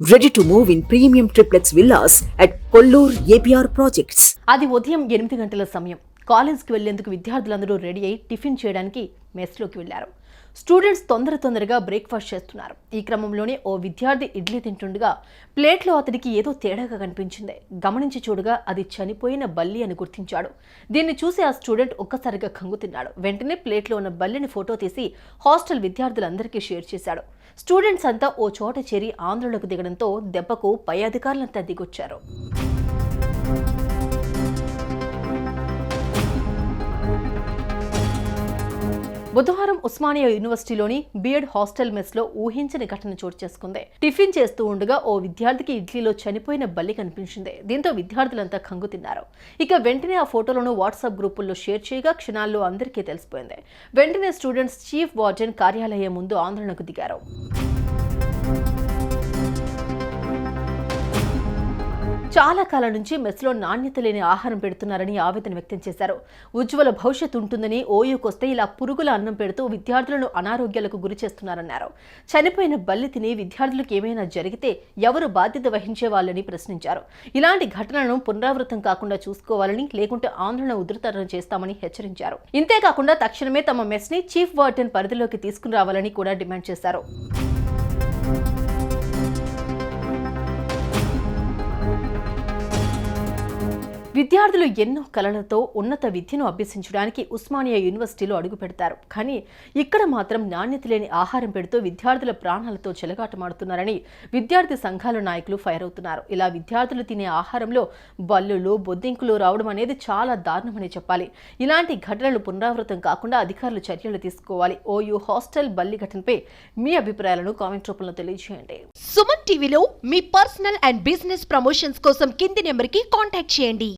Ready to move in premium triplex villas at Kollur APR projects అది ఉదయం ఎనిమిది గంటల సమయం. కాలేజ్కి వెళ్ళేందుకు విద్యార్థులందరూ రెడీ అయి టిఫిన్ చేయడానికి మెస్లోకి వెళ్ళారు స్టూడెంట్స్ తొందర తొందరగా బ్రేక్ఫాస్ట్ చేస్తున్నారు. ఈ క్రమంలోనే ఓ విద్యార్థి ఇడ్లీ తింటుండగా ప్లేట్లో అతనికి ఏదో తేడాగా కనిపించింది. గమనించి చూడగా అది చనిపోయిన బల్లి అని గుర్తించాడు. దీన్ని చూసి ఆ స్టూడెంట్ ఒక్కసారిగా కంగు తిన్నాడు. వెంటనే ప్లేట్లో ఉన్న బల్లిని ఫోటో తీసి హాస్టల్ విద్యార్థులందరికీ షేర్ చేశాడు. స్టూడెంట్స్ అంతా ఓ చోట చేరి ఆందోళనకు దిగడంతో దెబ్బకు పై అధికారులంతా దిగొచ్చారు. బుధవారం ఉస్మానియా యూనివర్సిటీలోని బిఎడ్ హాస్టల్ మెస్లో ఊహించని ఘటన చోటు చేసుకుంది. టిఫిన్ చేస్తూ ఉండగా ఓ విద్యార్థికి ఇడ్లీలో చనిపోయిన బల్లి కనిపించింది. దీంతో విద్యార్థులంతా కంగు తిన్నారు. ఇక వెంటనే ఆ ఫోటోలను వాట్సాప్ గ్రూపుల్లో షేర్ చేయగా క్షణాల్లో అందరికీ తెలిసిపోయింది. వెంటనే స్టూడెంట్స్ చీఫ్ వార్డెన్ కార్యాలయం ముందు ఆందోళనకు దిగారు. చాలా కాలం నుంచి మెస్లో నాణ్యత లేని ఆహారం పెడుతున్నారని ఆవేదన వ్యక్తం చేశారు. ఉజ్వల భవిష్యత్తు ఉంటుందని ఓయూకొస్తే ఇలా పురుగుల అన్నం పెడుతూ విద్యార్థులను అనారోగ్యాలకు గురి చేస్తున్నారన్నారు. చనిపోయిన బల్లి తిని విద్యార్థులకు ఏమైనా జరిగితే ఎవరు బాధ్యత వహించే వాళ్ళని ప్రశ్నించారు. ఇలాంటి ఘటనలను పునరావృతం కాకుండా చూసుకోవాలని లేకుంటే ఆందోళన ఉధృతరణ చేస్తామని హెచ్చరించారు. ఇంతేకాకుండా తక్షణమే తమ మెస్ని చీఫ్ వార్డెన్ పరిధిలోకి తీసుకుని రావాలని కూడా డిమాండ్ చేశారు. విద్యార్థులు ఎన్నో కళలతో ఉన్నత విద్యను అభ్యసించడానికి ఉస్మానియా యూనివర్సిటీలో అడుగు పెడతారు. కానీ ఇక్కడ మాత్రం నాణ్యత లేని ఆహారం పెడుతూ విద్యార్థుల ప్రాణాలతో చెలగాటమాడుతున్నారని విద్యార్థి సంఘాల నాయకులు ఫైర్ అవుతున్నారు. ఇలా విద్యార్థులు తినే ఆహారంలో బల్లులు బొద్దింకులు రావడం అనేది చాలా దారుణమని చెప్పాలి. ఇలాంటి ఘటనలు పునరావృతం కాకుండా అధికారులు చర్యలు తీసుకోవాలి. ఓయూ హాస్టల్ బల్లి ఘటనపై మీ అభిప్రాయాలను కామెంట్ రూపంలో తెలియజేయండి. సుమన్ టీవీలో మీ పర్సనల్ అండ్ బిజినెస్ ప్రమోషన్స్ కోసం కింది నెంబర్కి కాంటాక్ట్ చేయండి.